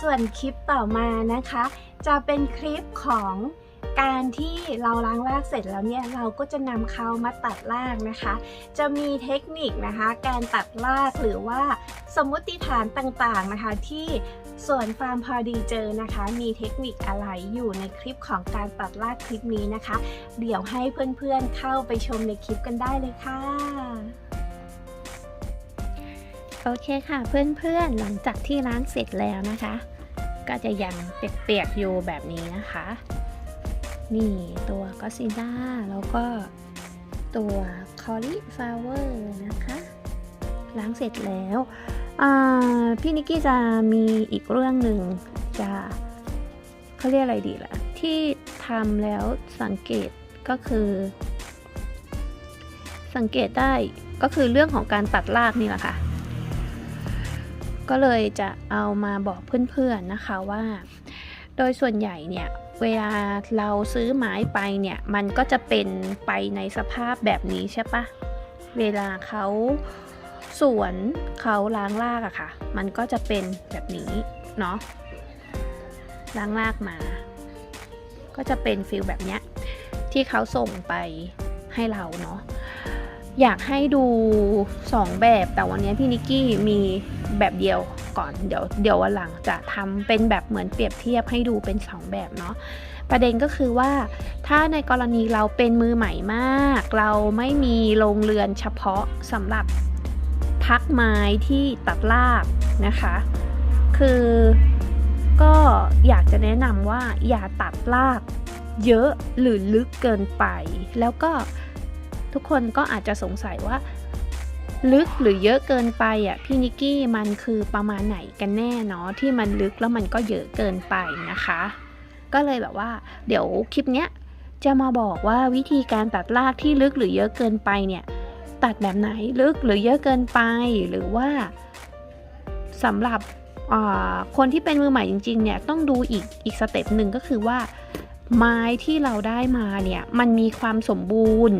ส่วนคลิปต่อมานะคะ จะเป็นคลิปของการที่เราล้างรากเสร็จแล้วเนี่ยเราก็จะนำเขามาตัดรากนะคะ จะมีเทคนิคนะคะ การตัดรากหรือว่าสมมติฐานต่างๆนะคะ ที่ส่วนฟาร์มพอดีเจอนะคะ มีเทคนิคอะไรอยู่ในคลิปของการตัดรากคลิปนี้นะคะ เดี๋ยวให้เพื่อนๆเข้าไปชมในคลิปกันได้เลยค่ะ โอเคค่ะเพื่อนๆหลังจากที่ล้างเสร็จแล้วนะคะ ก็จะยังเปียกๆอยู่แบบนี้นะคะ นี่ตัวก็ซิล่าแล้วก็ตัวคอลิฟลาเวอร์นะคะล้างเสร็จแล้วพี่นิกกี้จะมีอีกเรื่องหนึ่งจะเขาเรียกอะไรดีล่ะ ที่ทำแล้วสังเกตก็คือ สังเกตได้ก็คือเรื่องของการตัดรากนี่แหละค่ะ ก็เลยจะเอามาบอกเพื่อนๆนะคะว่า โดยส่วนใหญ่เนี่ยเวลาเราซื้อไม้ไปเนี่ยมันก็จะเป็นไปในสภาพแบบนี้ใช่ปะเวลาเขาสวนเขาล้างรากอะค่ะ มันก็จะเป็นแบบนี้เนาะล้างรากมา ก็จะเป็นฟิลแบบเนี้ยที่เขาส่งไปให้เราเนาะ อยากให้ดู 2 แบบแต่วันนี้พี่นิกกี้มีแบบเดียวก่อนเดี๋ยวเดี๋ยววันหลังจะทำเป็นแบบเหมือนเปรียบเทียบให้ดูเป็น 2 แบบเนาะประเด็นก็คือว่าถ้าในกรณีเราเป็นมือใหม่มาก เราไม่มีโรงเรือนเฉพาะสำหรับพักไม้ที่ตัดรากนะคะ คือก็อยากจะแนะนำว่าอย่าตัดรากเยอะหรือลึกเกินไป แล้วก็ ทุกคนก็อาจจะสงสัยว่า ลึกหรือเยอะเกินไปอะพี่นิกกี้มันคือประมาณไหนกันแน่เนาะที่มันลึกแล้วมันก็เยอะเกินไปนะคะ ก็เลยแบบว่า เดี๋ยวคลิปเนี้ยจะมาบอกว่าวิธีการตัดรากที่ลึกหรือเยอะเกินไปเนี่ยตัดแบบไหนลึกหรือเยอะเกินไปหรือว่าสำหรับคนที่เป็นมือใหม่จริงๆเนี่ยต้องดูอีกอีกสเต็ปหนึ่งก็คือว่า ไม้ที่เราได้มาเนี่ยมันมีความสมบูรณ์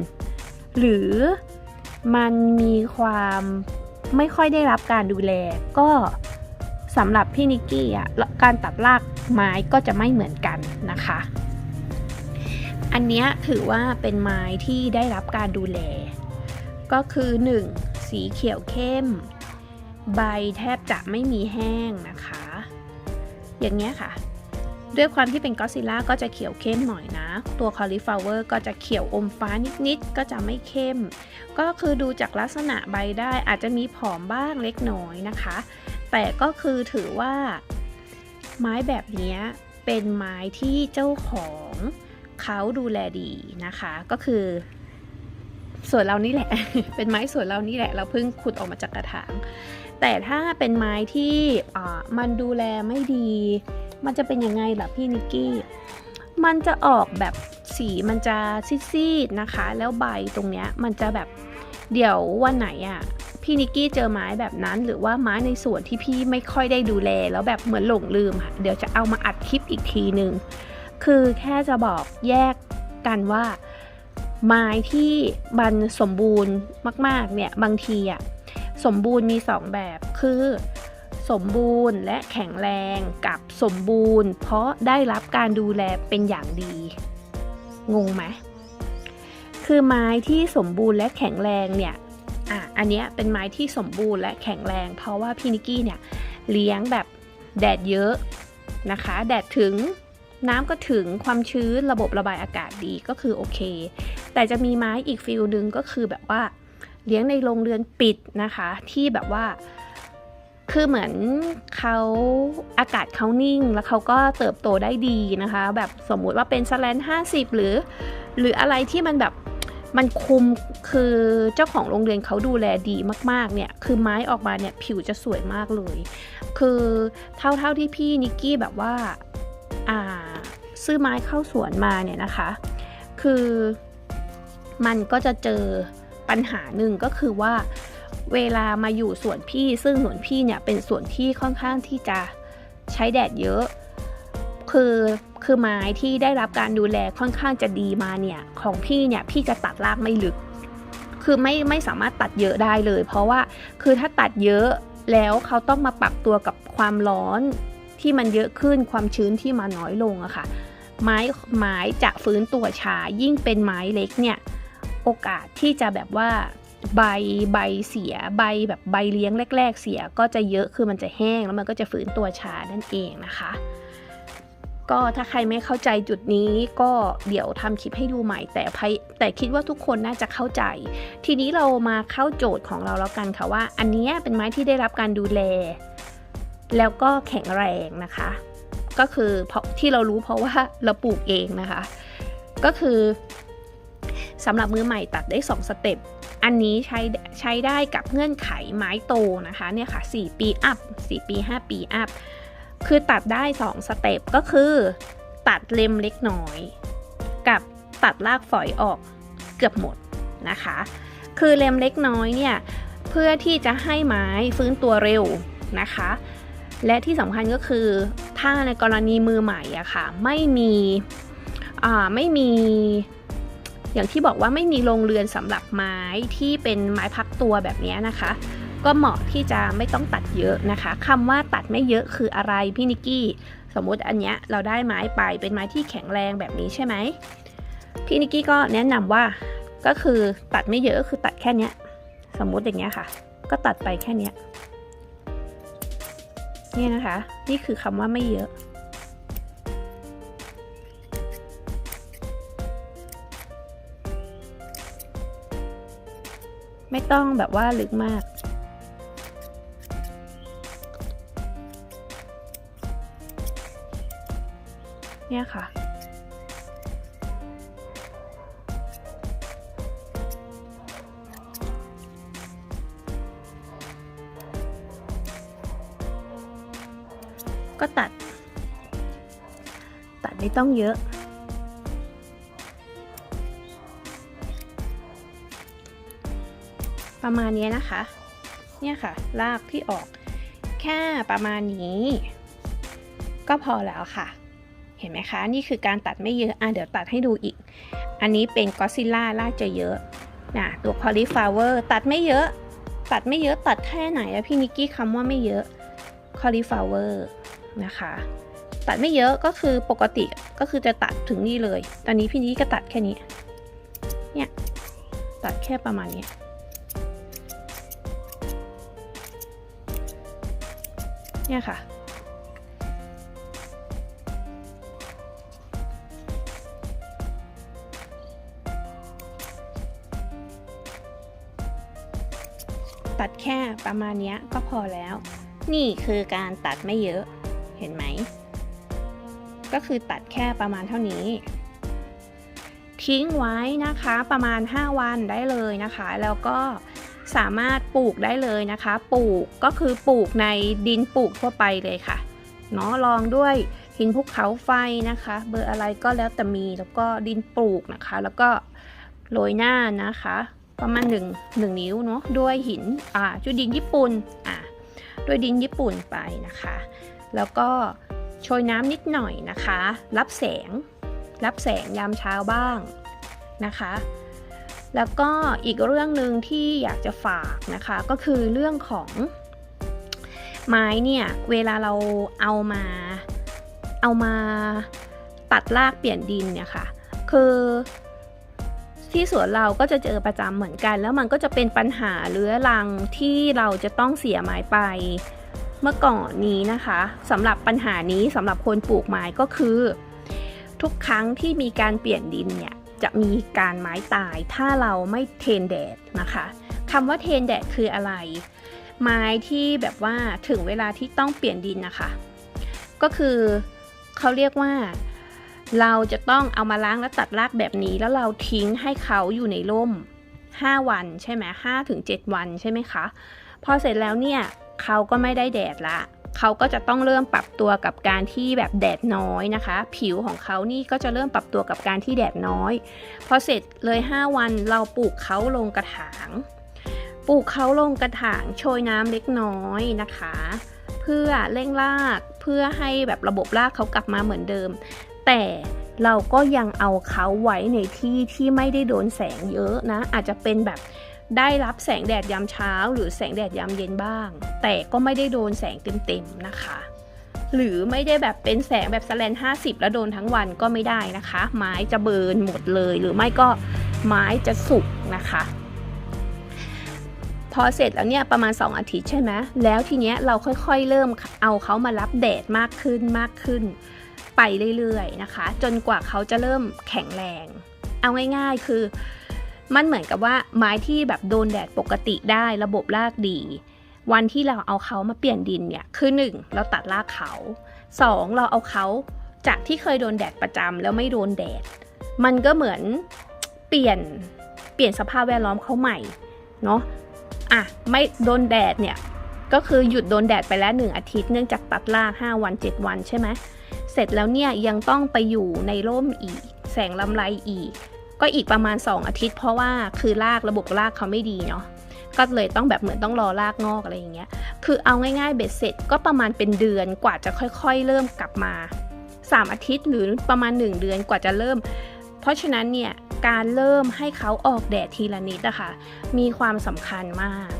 หรือมันมีความไม่ค่อยได้รับการดูแล ก็สำหรับพี่นิกกี้อะการตัดรากไม้ก็จะไม่เหมือนกันนะคะ อันนี้ถือว่าเป็นไม้ที่ได้รับการดูแล ก็คือ 1. สีเขียวเข้ม ใบแทบจะไม่มีแห้งนะคะ อย่างเงี้ยค่ะ ด้วยความที่เป็นก็ซิล่าก็จะเขียวเข้มหน่อยนะ ตัวคอลิฟลาเวอร์ก็จะเขียวอมฟ้านิดๆ ก็จะไม่เข้ม ก็คือดูจากลักษณะใบได้อาจจะมีผอมบ้างเล็กน้อยนะคะ แต่ก็คือถือว่า ไม้แบบนี้เป็นไม้ที่เจ้าของเขาดูแลดีนะคะ ก็คือสวนเรานี่แหละ เป็นไม้สวนเรานี่แหละ เราเพิ่งขุดออกมาจากกระถาง แต่ถ้าเป็นไม้ที่อ่ามันดูแลไม่ดี มันจะเป็นยังไงล่ะพี่นิกกี้ มันจะออกแบบสีมันจะซีดๆนะคะ แล้วใบตรงเนี้ยมันจะแบบเดี๋ยววันไหนอะ่ะพี่นิกกี้เจอไม้แบบนั้นหรือว่าไม้ในสวนที่พี่ไม่ค่อยได้ดูแล แล้วแบบเหมือนหลงลืมค่ะเดี๋ยวจะเอามาอัดคลิปอีกทีหนึ่งคือแค่จะบอกแยกกันว่า ไม้ที่มันสมบูรณ์มาก ๆ เนี่ย บางทีอะสมบูรณ์มีสองแบบคือ สมบูรณ์และแข็งแรงกับสมบูรณ์ เพราะได้รับการดูแลเป็นอย่างดี งงไหมคือไม้ที่สมบูรณ์และแข็งแรงเนี่ยอะอันเนี้ยเป็นไม้ที่สมบูรณ์และแข็งแรง เพราะว่าพี่นิกกี้เนี่ยเลี้ยงแบบแดดเยอะนะคะ แดดถึงน้ำก็ถึงความชื้นระบบระบายอากาศดีก็คือโอเค แต่จะมีไม้อีกฟิลหนึ่งก็คือแบบว่าเลี้ยงในโรงเรือนปิดนะคะ ที่แบบว่า คือเหมือนเขาอากาศเขานิ่งแล้วเขาก็เติบโตได้ดีนะคะ แบบสมมุติว่าเป็นสแลนห้าสิบหรือ หรืออะไรที่มันแบบมันคุมคือเจ้าของโรงเรียนเขาดูแลดีมากๆเนี่ย คือไม้ออกมาเนี่ยผิวจะสวยมากเลย คือเท่าเท่าที่พี่นิกกี้แบบว่าอ่าซื้อไม้เข้าสวนมาเนี่ยนะคะ คือมันก็จะเจอปัญหาหนึ่งก็คือว่า เวลามาอยู่สวนพี่ ซึ่งสวนพี่เนี่ยเป็นสวนที่ค่อนข้างที่จะใช้แดดเยอะ คือคือไม้ที่ได้รับการดูแลค่อนข้างจะดีมาเนี่ยของพี่เนี่ยพี่จะตัดรากไม่ลึก คือไม่ไม่สามารถตัดเยอะได้เลย เพราะว่าคือถ้าตัดเยอะแล้วเขาต้องมาปรับตัวกับความร้อนที่มันเยอะขึ้นความชื้นที่มาน้อยลงอะค่ะ ไม้ไม้จะฟื้นตัวช้ายิ่งเป็นไม้เล็กเนี่ย โอกาสที่จะแบบว่า ใบใบเสียใบแบบใบเลี้ยงแรก ๆ เสียก็จะเยอะคือมันจะแห้งแล้วมันก็จะฟื้นตัวชานั่นเองนะคะ ก็ถ้าใครไม่เข้าใจจุดนี้ก็เดี๋ยวทำคลิปให้ดูใหม่ แต่แต่คิดว่าทุกคนน่าจะเข้าใจ ทีนี้เรามาเข้าโจทย์ของเราแล้วกันค่ะว่า อันนี้เป็นไม้ที่ได้รับการดูแล แล้วก็แข็งแรงนะคะ ก็คือเพราะที่เรารู้เพราะว่าเราปลูกเองนะคะ ก็คือสำหรับมือใหม่ตัดได้ 2 สเต็ป อันนี้ใช้ใช้ได้กับเงื่อนไขไม้โตนะคะเนี่ยค่ะ 4 ปีอัพ 4 ปี 5 ปีอัพ คือตัดได้ 2 สเต็ปก็คือ ตัดเล็มเล็กน้อย กับตัดรากฝอยออกเกือบหมดนะคะ คือเล็มเล็กน้อยเนี่ย เพื่อที่จะให้ไม้ฟื้นตัวเร็วนะคะ และที่สำคัญก็คือถ้าในกรณีมือใหม่อะค่ะ ไม่มีไม่มี อย่างที่บอกว่าไม่มีโรงเรือนสำหรับไม้ที่เป็นไม้พักตัวแบบนี้นะคะ ก็เหมาะที่จะไม่ต้องตัดเยอะนะคะคำว่าตัดไม่เยอะคืออะไรพี่นิกกี้ สมมุติอันเนี้ยเราได้ไม้ไปเป็นไม้ที่แข็งแรงแบบนี้ใช่ไหมพี่นิกกี้ก็แนะนำว่าก็คือตัดไม่เยอะก็คือตัดแค่เนี้ย สมมุติอย่างเงี้ยค่ะ ก็ตัดไปแค่เนี้ยเนี่ยนะคะ นี่คือคำว่าไม่เยอะ ไม่ต้องแบบว่าลึกมาก เนี่ยค่ะ ก็ตัด ตัดไม่ต้องเยอะ ประมาณนี้นะคะ เนี่ยค่ะลากที่ออก แค่ประมาณนี้ ก็พอแล้วค่ะ เห็นไหมคะ นี่คือการตัดไม่เยอะ อะเดี๋ยวตัดให้ดูอีก อันนี้เป็นกอซิล่าลากจะเยอะนะตัว cauliflower ตัดไม่เยอะ ตัดไม่เยอะตัดแค่ไหนอะพี่นิกกี้คำว่าไม่เยอะ cauliflower นะคะตัดไม่เยอะก็คือปกติก็คือจะตัดถึงนี่เลย ตอนนี้พี่นิกกี้ก็ตัดแค่นี้ เนี่ย ตัดแค่ประมาณนี้ เนี่ยค่ะ ตัดแค่ประมาณนี้ก็พอแล้ว นี่คือการตัดไม่เยอะเห็นไหม ก็คือตัดแค่ประมาณเท่านี้ ทิ้งไว้นะคะประมาณ 5 วันได้เลยนะคะ แล้วก็ สามารถปลูกได้เลยนะคะ ปลูกก็คือปลูกในดินปลูกทั่วไปเลยค่ะเนาะลองด้วยหินภูเขาไฟนะคะ เบอร์อะไรก็แล้วแต่มีแล้วก็ดินปลูกนะคะ แล้วก็โรยหน้านะคะ ประมาณ1 1นิ้วเนาะด้วยหินอ่าจุดดินญี่ปุ่นอ่าด้วยดินญี่ปุ่นไปนะคะ แล้วก็โชยน้ำนิดหน่อยนะคะ รับแสง รับแสงยามเช้าบ้างนะคะ แล้วก็อีกเรื่องหนึ่งที่อยากจะฝากนะคะ ก็คือเรื่องของไม้เนี่ย เวลาเราเอามาเอามาตัดรากเปลี่ยนดินเนี่ยค่ะ คือที่สวนเราก็จะเจอประจำเหมือนกัน แล้วมันก็จะเป็นปัญหาเรื้อรังที่เราจะต้องเสียไม้ไป เมื่อก่อนนี้นะคะสำหรับปัญหานี้สำหรับคนปลูกไม้ก็คือ ทุกครั้งที่มีการเปลี่ยนดินเนี่ย จะมีการไม้ตายถ้าเราไม่เทนแดดนะคะคำว่าเทนแดดคืออะไร ไม้ที่แบบว่าถึงเวลาที่ต้องเปลี่ยนดินนะคะ ก็คือเขาเรียกว่าเราจะต้องเอามาล้างและตัดรากแบบนี้ แล้วเราทิ้งให้เขาอยู่ในร่ม 5 วันใช่ไหมห้าถึงเวันใช่ไหมคะ พอเสร็จแล้วเนี่ยเขาก็ไม่ได้แดดละ เขาก็จะต้องเริ่มปรับตัวกับการที่แบบแดดน้อยนะคะ ผิวของเขานี่ก็จะเริ่มปรับตัวกับการที่แดดน้อย พอเสร็จเลย 5 วันเราปลูกเขาลงกระถาง ปลูกเขาลงกระถางโชยน้ำเล็กน้อยนะคะ เพื่อเร่งรากเพื่อให้แบบระบบรากเขากลับมาเหมือนเดิม แต่เราก็ยังเอาเขาไว้ในที่ที่ไม่ได้โดนแสงเยอะนะ อาจจะเป็นแบบ ได้รับแสงแดดยามเช้า หรือแสงแดดยามเย็นบ้าง แต่ก็ไม่ได้โดนแสงเต็มๆนะคะ หรือไม่ได้แบบเป็นแสงแบบสแลน50 แล้วโดนทั้งวันก็ไม่ได้นะคะ ไม้จะเบิร์นหมดเลย หรือไม่ก็ไม้จะสุกนะคะพอเสร็จแล้วเนี่ยประมาณ 2 อาทิตย์ใช่ไหมแล้วทีเนี้ยเราค่อยๆ เริ่มเอาเขามารับแดดมากขึ้นมากขึ้น ไปเรื่อยๆนะคะ จนกว่าเขาจะเริ่มแข็งแรง เอาง่ายๆคือ มันเหมือนกับว่าไม้ที่แบบโดนแดดปกติได้ระบบรากดี วันที่เราเอาเขามาเปลี่ยนดินเนี่ยคือหนึ่งเราตัดรากเขาสองเราเอาเขาจากที่เคยโดนแดดประจำแล้วไม่โดนแดด มันก็เหมือนเปลี่ยนเปลี่ยนสภาพแวดล้อมเขาใหม่เนาะอะไม่โดนแดดเนี่ยก็คือหยุดโดนแดดไปแล้วหนึ่งอาทิตย์เนื่องจากตัดราก 5 วัน 7 วันใช่ไหมเสร็จแล้วเนี่ยยังต้องไปอยู่ในร่มอีก แสงลำไรอีก ก็อีกประมาณ 2 อาทิตย์ เพราะว่าคือรากระบบรากเขาไม่ดีเนาะก็เลยต้องแบบเหมือนต้องรอรากงอกอะไรอย่างเงี้ย คือเอาง่ายๆเบ็ดเสร็จก็ประมาณเป็นเดือนกว่าจะค่อยๆ เริ่มกลับมา 3 อาทิตย์หรือประมาณ 1 เดือนกว่าจะเริ่ม เพราะฉะนั้นเนี่ยการเริ่มให้เขาออกแดดทีละนิดอะคะมีความสำคัญมาก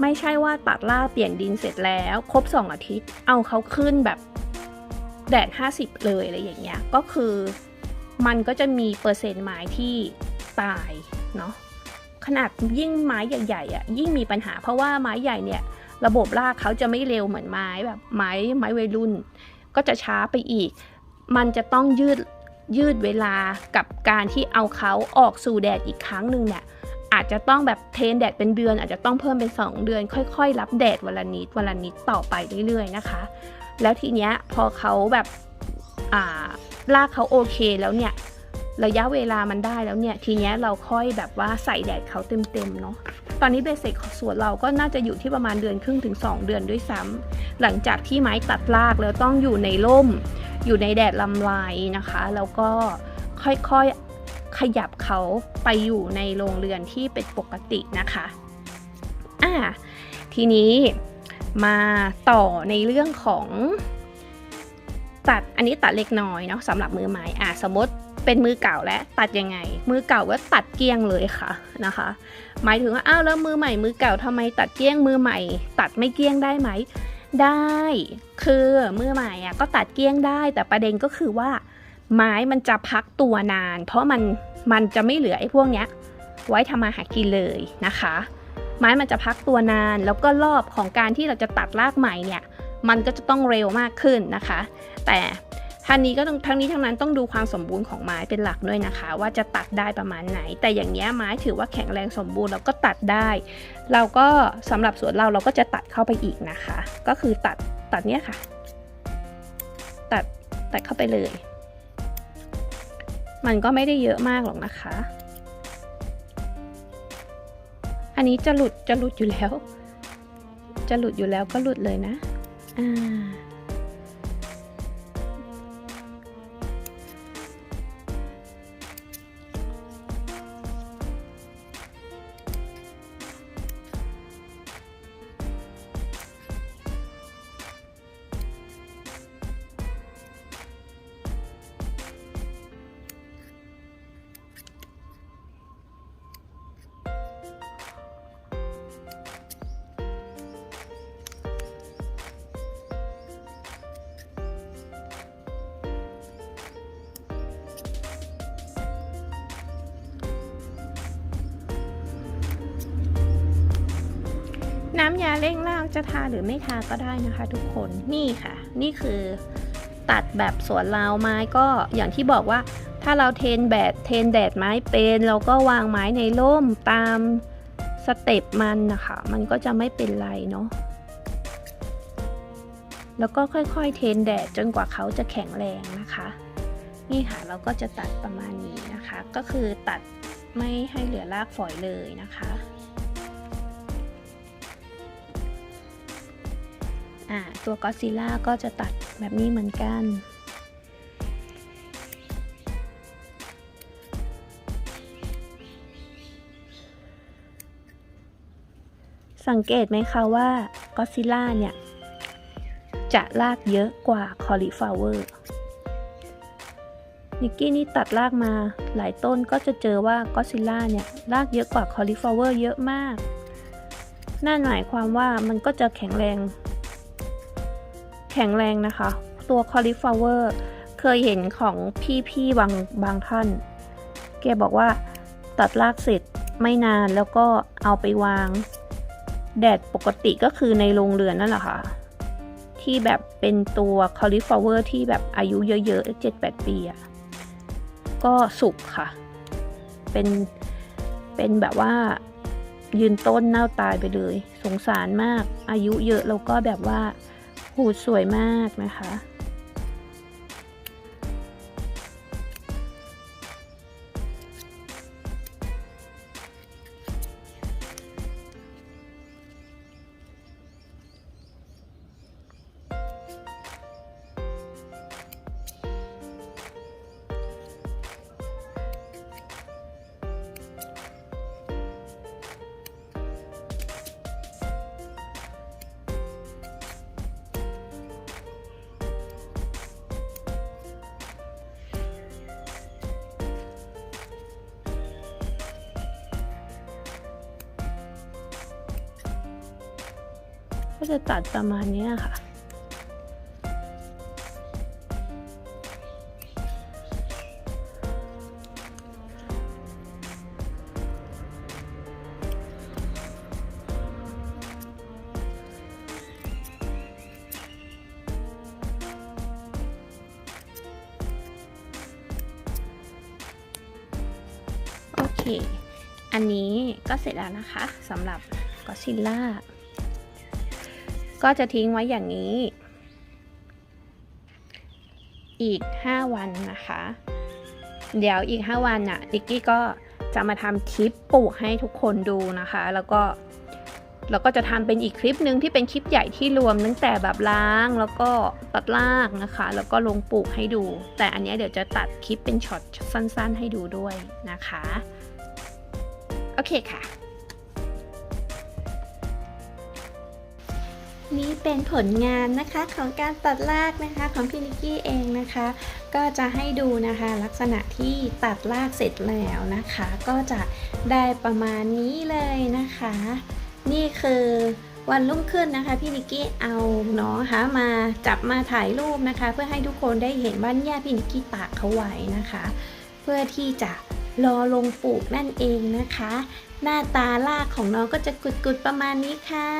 ไม่ใช่ว่าตัดรากเปลี่ยนดินเสร็จแล้ว ครบ 2 อาทิตย์ เอาเขาขึ้นแบบแดด 50 เลยอะไรอย่างเงี้ย ก็คือ มันก็จะมีเปอร์เซ็นต์ไม้ที่ตายเนาะขนาดยิ่งไม้ใหญ่ๆอะยิ่งมีปัญหา เพราะว่าไม้ใหญ่เนี่ยระบบรากเขาจะไม่เร็วเหมือนไม้แบบไม้ไม้วัยรุ่น ก็จะช้าไปอีก มันจะต้องยืดยืดเวลากับการที่เอาเขาออกสู่แดดอีกครั้งหนึ่งเนี่ยอาจจะต้องแบบเทนแดดเป็นเดือน อาจจะต้องเพิ่มเป็น 2 เดือน ค่อย ๆ รับแดดวันละนิดวันละนิดต่อไปเรื่อยๆนะคะ แล้วทีเนี้ยพอเขาแบบอ่า รากเขาโอเคแล้วเนี่ย ระยะเวลามันได้แล้วเนี่ย ทีเนี้ยเราค่อยแบบว่าใส่แดดเขาเต็มๆเนาะตอนนี้เบสิกของสวนเราก็น่าจะอยู่ที่ประมาณเดือนครึ่งถึง 2 เดือนด้วยซ้ำหลังจากที่ไม้ตัดรากแล้วต้องอยู่ในร่ม อยู่ในแดดลำลายนะคะ แล้วก็ค่อยๆขยับเขาไปอยู่ในโรงเรือนที่เป็นปกตินะคะอ่าทีนี้มาต่อในเรื่องของ ตัดอันนี้ตัดเล็กน้อยเนาะสำหรับมือใหม่อะสมมติเป็นมือเก่าแล้วตัดยังไง มือเก่าก็ตัดเกี้ยงเลยค่ะนะคะ หมายถึงว่าอ้าวแล้วมือใหม่มือเก่าทำไมตัดเกี้ยงมือใหม่ ตัดไม่เกี้ยงได้ไหม ได้ คือมือใหม่อะก็ตัดเกี้ยงได้ แต่ประเด็นก็คือว่า ไม้มันจะพักตัวนาน เพราะมันมันจะไม่เหลือไอ้พวกเนี้ย ไว้ทำมาหากินเลยนะคะ ไม้มันจะพักตัวนานแล้วก็รอบของการที่เราจะตัดรากใหม่เนี่ย มันก็จะต้องเร็วมากขึ้นนะคะ แต่ท่างนี้ก็ต้องทั้งนี้ทั้งนั้นต้องดูความสมบูรณ์ของไม้เป็นหลักด้วยนะคะ ว่าจะตัดได้ประมาณไหน แต่อย่างเงี้ไม้ถือว่าแข็งแรงสมบูรณ์เราก็ตัดได้ เราก็สำหรับสวนเราเราก็จะตัดเข้าไปอีกนะคะ ก็คือตัดตัดเนี้ยค่ะ ตัดตัดเข้าไปเลย มันก็ไม่ได้เยอะมากหรอกนะคะ อันนี้จะหลุดจะหลุดอยู่แล้ว จะหลุดอยู่แล้วก็หลุดเลยนะ อ่า น้ำยาเร่งรากจะทาหรือไม่ทาก็ได้นะคะ ทุกคนนี่ค่ะ นี่คือตัดแบบสวนเราไม้ก็อย่างที่บอกว่า ถ้าเราเทนแดดเทนแดดไม้เป็นเราก็วางไม้ในร่มตามสเต็ปมันนะคะ มันก็จะไม่เป็นไรเนาะแล้วก็ค่อยๆ เทนแดดจนกว่าเขาจะแข็งแรงนะคะ นี่ค่ะเราก็จะตัดประมาณนี้นะคะ ก็คือตัดไม่ให้เหลือรากฝอยเลยนะคะ ตัวก็ซิล่าก็จะตัดแบบนี้เหมือนกัน สังเกตไหมคะว่าก็ซิล่าเนี่ย จะลากเยอะกว่าคอลิฟลาเวอร์นิกกี้นี่ตัดลากมาหลายต้นก็จะเจอว่าก็ซิล่าเนี่ยลากเยอะกว่าคอลิฟลาเวอร์เยอะมากนั่นหมายความว่ามันก็จะแข็งแรง แข็งแรงนะคะ ตัว cauliflower เคยเห็นของพี่ๆบางบางท่าน แกบอกว่าตัดรากเสร็จไม่นานแล้วก็เอาไปวาง แดดปกติก็คือในโรงเรือนนั่นแหละค่ะ ที่แบบเป็นตัว cauliflower ที่แบบอายุเยอะๆ 7-8 ปีอะก็สุกค่ะ เป็น เป็นแบบว่ายืนต้นเน่าตายไปเลย สงสารมากอายุเยอะแล้วก็แบบว่า หูสวยมากนะคะ ก็จะตัดประมาณนี้ค่ะ โอเค อันนี้ก็เสร็จแล้วนะคะสำหรับกอซิลล่า ก็จะทิ้งไว้อย่างนี้ อีก 5 วันนะคะ เดี๋ยวอีก 5 วันน่ะดิกกี้ก็จะมาทำคลิปปลูกให้ทุกคนดูนะคะ แล้วก็แล้วก็จะทำเป็นอีกคลิปหนึ่งที่เป็นคลิปใหญ่ที่รวมตั้งแต่แบบล้างแล้วก็ตัดรากนะคะ แล้วก็ลงปลูกให้ดู แต่อันนี้เดี๋ยวจะตัดคลิปเป็นช็อตสั้นๆ ให้ดูด้วยนะคะ โอเคค่ะ นี่เป็นผลงานนะคะของการตัดรากนะคะของพี่นิกกี้เองนะคะ ก็จะให้ดูนะคะลักษณะที่ตัดรากเสร็จแล้วนะคะ ก็จะได้ประมาณนี้เลยนะคะ นี่คือวันรุ่งขึ้นนะคะพี่นิกกี้เอาน้องนะคะมาจับมาถ่ายรูปนะคะ เพื่อให้ทุกคนได้เห็นว่าเนี่ยพี่นิกกี้ตากเขาไว้นะคะ เพื่อที่จะรอลงปลูกนั่นเองนะคะ หน้าตารากของน้องก็จะกุดๆประมาณนี้ค่ะ